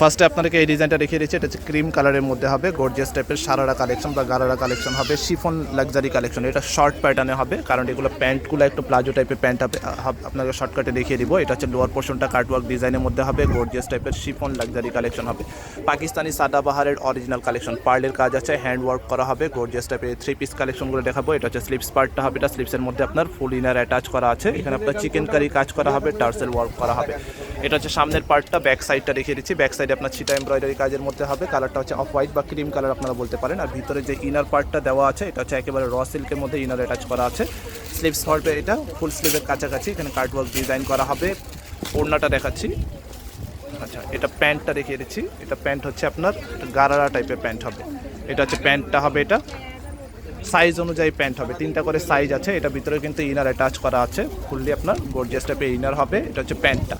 ফার্স্টে আপনাদেরকে এই ডিজাইনটা দেখিয়ে দিচ্ছি। এটা হচ্ছে ক্রিম কালারের মধ্যে হবে গর্জিয়াস টাইপের সারারা কালেকশন বা গারারা কালেকশন হবে শিফন লাক্সারি কালেকশন। এটা শর্ট প্যাটার্নে হবে, কারণ এগুলো প্যান্টগুলো একটু প্লাজো টাইপের প্যান্ট হবে। আপনাকে শর্টকাটে দেখিয়ে দিব। এটা হচ্ছে লোয়ার পোর্শনটা কাটওয়ার্ক ডিজাইনের মধ্যে হবে গর্জিয়াস টাইপের শিফন লাক্সারি কালেকশন হবে। পাকিস্তানি সাদাবাহারের অরিজিনাল কালেকশন পার্লের কাজ আছে হ্যান্ড ওয়ার্ক করা হবে গর্জিয়াস টাইপের থ্রি পিস কালেকশনগুলো দেখাবো। এটা হচ্ছে স্লিপস পার্টটা হবে, এটা স্লিপসের মধ্যে আপনার ফুল ইনার অ্যাটাচ করা আছে। এখানে আপনার চিকেন কারি কাজ করা হবে টার্সেল ওয়ার্ক করা হবে। এটা হচ্ছে সামনের পার্টটা ব্যাক সাইডটা দেখিয়ে দিচ্ছি। ব্যাক সাইডে আপনার ছিটা এমব্রয়ডারি কাজের মধ্যে হবে। কালারটা হচ্ছে অফ হোয়াইট বা ক্রিম কালার আপনারা বলতে পারেন। আর ভিতরে যে ইনার পার্টটা দেওয়া আছে, এটা হচ্ছে একেবারে র সিল্কের মধ্যে ইনার অ্যাটাচ করা আছে। স্লিভস হবে এটা ফুল স্লিভের কাছাকাছি এখানে কার্টওয়ার্ক ডিজাইন করা হবে। ওড়নাটা দেখাচ্ছি। আচ্ছা এটা প্যান্টটা দেখিয়ে দিচ্ছি। এটা প্যান্ট হচ্ছে আপনার গারারা টাইপের প্যান্ট হবে। এটা হচ্ছে প্যান্টটা হবে এটা। সাইজ অনুযায়ী প্যান্ট হবে। তিনটা করে সাইজ আছে। এটা ভিতরে কিন্তু ইনার অ্যাটাচ করা আছে। ফুললি আপনার গর্জিয়াস টাইপের ইনার হবে। এটা হচ্ছে প্যান্টটা।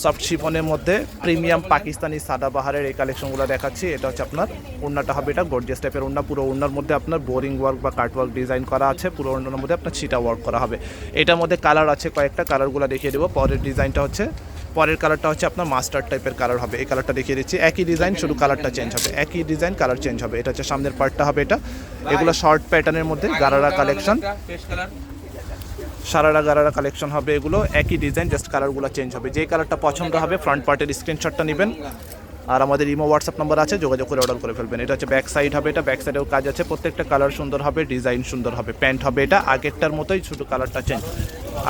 সফট শিফনের মধ্যে প্রিমিয়াম পাকিস্তানি সাদাবাহারের এই কালেকশনগুলো দেখাচ্ছি। এটা হচ্ছে আপনার ওড়নাটা হবে এটা গর্জিয়াস টাইপের ওড়না। পুরো ওড়নার মধ্যে আপনার বোরিং ওয়ার্ক বা কাট ওয়ার্ক ডিজাইন করা আছে। পুরো ওড়নার মধ্যে আপনার ছিটা ওয়ার্ক করা হবে। এটার মধ্যে কালার আছে কয়েকটা কালারগুলো দেখিয়ে দেবো। পরের ডিজাইনটা হচ্ছে, পরের কালারটা হচ্ছে আপনার মাস্টার টাইপের কালার হবে। এই কালারটা দেখিয়ে দিচ্ছি। একই ডিজাইন শুধু কালারটা চেঞ্জ হবে। একই ডিজাইন কালার চেঞ্জ হবে। এটা হচ্ছে সামনের পার্টটা হবে এটা। এগুলো শর্ট প্যাটার্নের মধ্যে, গারারা কালেকশন সারারা গারারা কালেকশন হবে এগুলো, একই ডিজাইন জাস্ট কালারগুলো চেঞ্জ হবে। যে কালারটা পছন্দ হবে ফ্রন্ট পার্টের স্ক্রিনশটটা নেবেন। আর আমাদের ইমো হোয়াটসঅ্যাপ নাম্বার আছে, যোগাযোগ করে অর্ডার করে ফেলবেন। এটা হচ্ছে ব্যাক সাইড হবে, এটা ব্যাক সাইডেও কাজ আছে। প্রত্যেকটা কালার সুন্দর হবে ডিজাইন সুন্দর হবে। প্যান্ট হবে এটা, আগেরটার মতোই শুধু কালারটা চেঞ্জ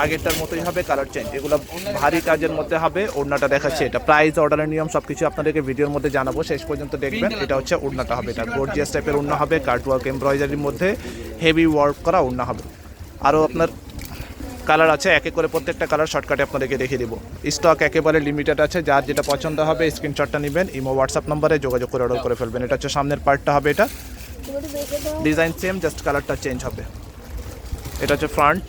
আগেরটার মতোই হবে কালার চেঞ্জ এগুলো ভারী কাজের মধ্যে হবে, ওড়নাটা দেখাচ্ছে এটা। প্রাইস অর্ডারের নিয়ম সব কিছু আপনাদেরকে ভিডিওর মধ্যে জানাব, শেষ পর্যন্ত দেখবেন। এটা হচ্ছে ওড়নাটা হবে, এটা গোর্জিয়াস টাইপের ওড়না হবে কার্ট ওয়ার্ক এমব্রয়ডারির মধ্যে হেভি ওয়ার্ক করা ওড়না হবে। আরও আপনার কালার আছে, একে করে প্রত্যেকটা কালার শর্টকাটে আপনাদেরকে দেখিয়ে দেবো। স্টক একেবারে লিমিটেড আছে, যার যেটা পছন্দ হবে স্ক্রিনশটটা নেবেন ইমো হোয়াটসঅ্যাপ নম্বরে যোগাযোগ করে অর্ডার করে ফেলবেন। এটা হচ্ছে সামনের পার্টটা হবে এটা। ডিজাইন সেম জাস্ট কালারটা চেঞ্জ হবে। এটা হচ্ছে ফ্রন্ট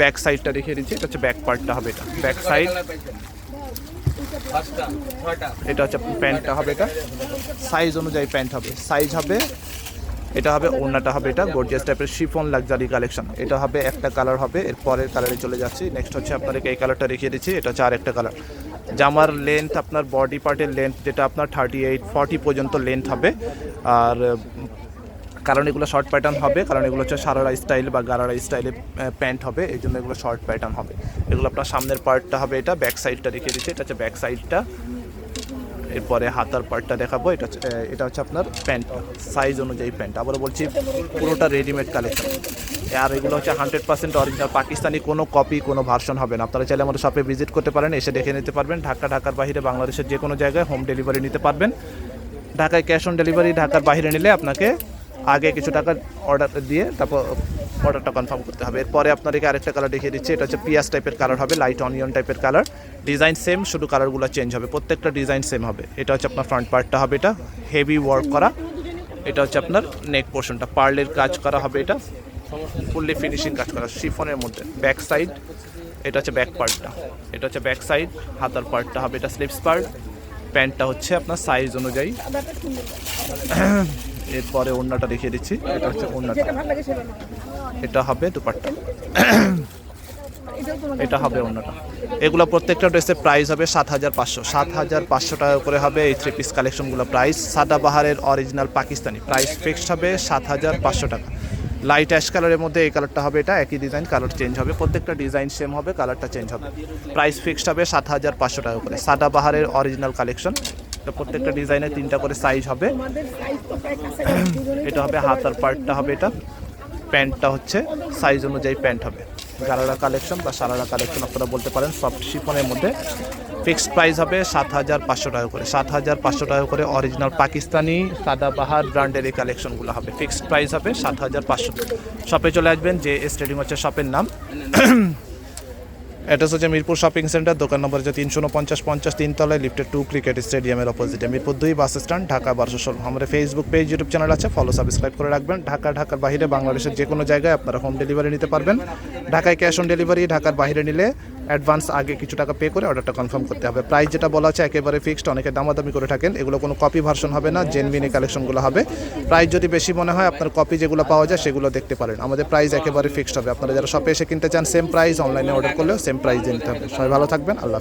ব্যাক সাইডটা দেখিয়ে দিচ্ছি, এটা হচ্ছে ব্যাক পার্টটা হবে এটা। ব্যাক সাইড এটা হচ্ছে প্যান্টটা হবে এটা। সাইজ অনুযায়ী প্যান্ট হবে। সাইজ হবে এটা হবে ওড়নাটা হবে এটা গর্জিয়াস টাইপের শিফন লাক্সারি কালেকশন এটা হবে একটা কালার হবে, এর পরের কালারে চলে যাচ্ছি। নেক্সট হচ্ছে আপনাদেরকে এই কালারটা রেখে দিচ্ছি, এটা হচ্ছে আরেকটা কালার জামার লেন্থ আপনার বডি পার্টের লেন্থ যেটা আপনার থার্টি এইট ফর্টি পর্যন্ত লেন্থ হবে। আর, কারণ এগুলো শর্ট প্যাটার্ন হবে, কারণ এগুলো হচ্ছে সারারা স্টাইল বা গারারা স্টাইলে প্যান্ট হবে, এই জন্য এগুলো শর্ট প্যাটার্ন হবে। এগুলো আপনার সামনের পার্টটা হবে এটা ব্যাক সাইডটা দেখিয়ে দিচ্ছে, এটা হচ্ছে ব্যাক সাইডটা এরপরে হাতার পার্টটা দেখাবো। এটা এটা হচ্ছে আপনার প্যান্ট সাইজ অনুযায়ী প্যান্ট। আবারও বলছি, পুরোটা রেডিমেড কালেকশন আর এগুলো হচ্ছে হান্ড্রেড পার্সেন্ট অরিজিনাল পাকিস্তানি কোনো কপি কোনো ভার্সন হবে না। আপনারা চাইলে আমাদের শপে ভিজিট করতে পারেন, এসে দেখে নিতে পারবেন। ঢাকা, ঢাকার বাইরে বাংলাদেশের যে কোনো জায়গায় হোম ডেলিভারি নিতে পারবেন। ঢাকায় ক্যাশ অন ডেলিভারি ঢাকার বাইরে নিলে আপনাকে আগে কিছু টাকা অর্ডার দিয়ে তারপর অর্ডারটা কনফার্ম করতে হবে। এরপরে আপনাদেরকে আরেকটা কালার দেখিয়ে দিচ্ছি, এটা হচ্ছে পিয়াজ টাইপের কালার হবে লাইট অনিয়ন টাইপের কালার ডিজাইন সেম শুধু কালারগুলো চেঞ্জ হবে, প্রত্যেকটা ডিজাইন সেম হবে। এটা হচ্ছে আপনার ফ্রন্ট পার্টটা হবে এটা হেভি ওয়ার্ক করা। এটা হচ্ছে আপনার নেক পোর্শনটা পার্লের কাজ করা হবে এটা ফুললি ফিনিশিং কাজ করা শিফনের মধ্যে ব্যাক সাইড এটা হচ্ছে ব্যাক পার্টটা এটা হচ্ছে ব্যাক সাইড হাতার পার্টটা হবে এটা স্লিপস পার্ট প্যান্টটা হচ্ছে আপনার সাইজ অনুযায়ী। এরপরে ওড়নাটা দেখিয়ে দিচ্ছি। এটা হচ্ছে ওড়নাটা। এটা হবে দুপাট্টা। এটা হবে অন্যটা এগুলো প্রত্যেকটা ড্রেসের প্রাইস হবে সাত হাজার পাঁচশো। সাত হাজার পাঁচশো টাকা করে হবে এই থ্রি পিস কালেকশনগুলো প্রাইস সাদাবাহারের অরিজিনাল পাকিস্তানি। প্রাইস ফিক্সড হবে সাত হাজার পাঁচশো টাকা। লাইট অ্যাশ কালারের মধ্যে এই কালারটা হবে এটা একই ডিজাইন কালার চেঞ্জ হবে। প্রত্যেকটা ডিজাইন সেম হবে কালারটা চেঞ্জ হবে। প্রাইস ফিক্সড হবে সাত হাজার পাঁচশো টাকা করে। সাদাবাহারের অরিজিনাল কালেকশন তো প্রত্যেকটা ডিজাইনের তিনটা করে সাইজ হবে। এটা হবে হাতার পার্টটা হবে এটা। প্যান্টটা হচ্ছে সাইজ অনুযায়ী প্যান্ট হবে। গারারা কালেকশন বা সারারা কালেকশন আপনারা বলতে পারেন সফট শিফনের মধ্যে। ফিক্সড প্রাইস হবে সাত হাজার পাঁচশো টাকা করে। সাত হাজার পাঁচশো টাকা করে অরিজিনাল পাকিস্তানি সাদাবাহার ব্র্যান্ডের এই কালেকশনগুলো হবে। ফিক্সড প্রাইস হবে সাত হাজার পাঁচশো শপে চলে আসবেন, যে স্টেডিয়াম হচ্ছে শপের নাম। অ্যাড্রেস হচ্ছে মিরপুর শপিং সেন্টার, দোকান নম্বর হচ্ছে তিনশো পঞ্চাশ পঞ্চাশ তিনতলায় লিফটে টু ক্রিকেট স্টেডিয়ামের অপোজিটে মিরপুর দুই বাস স্ট্যান্ড ঢাকা বারোশো ষোলো। আমাদের ফেসবুক পেজ ইউটিউব চ্যানেল আছে ফলো সাবস্ক্রাইব করে রাখবেন। ঢাকা, ঢাকার বাইরে বাংলাদেশের যে কোনো জায়গায় আপনারা হোম ডেলিভারি নিতে পারবেন। ঢাকায় ক্যাশ অন ডেলিভারি ঢাকার বাইরে নিলে অ্যাডভান্স আগে কিছু টাকা পে করে অর্ডারটা কনফার্ম করতে হবে। প্রাইস যেটা বলা আছে একেবারে ফিক্সড, অনেকে দামাদামি করে থাকেন। এগুলো কোনো কপি ভার্সন হবে না জেনমিনি কালেকশনগুলো হবে। প্রাইস যদি বেশি মনে হয়, আপনার কপি যেগুলো পাওয়া যায় সেগুলো দেখতে পারেন। আমাদের প্রাইস একেবারে ফিক্সড হবে। আপনারা যারা শপে এসে কিনতে চান সেম প্রাইস অনলাইনে অর্ডার করলেও সেম প্রাইস নিতে হবে। সবাই ভালো থাকবেন, আল্লাহ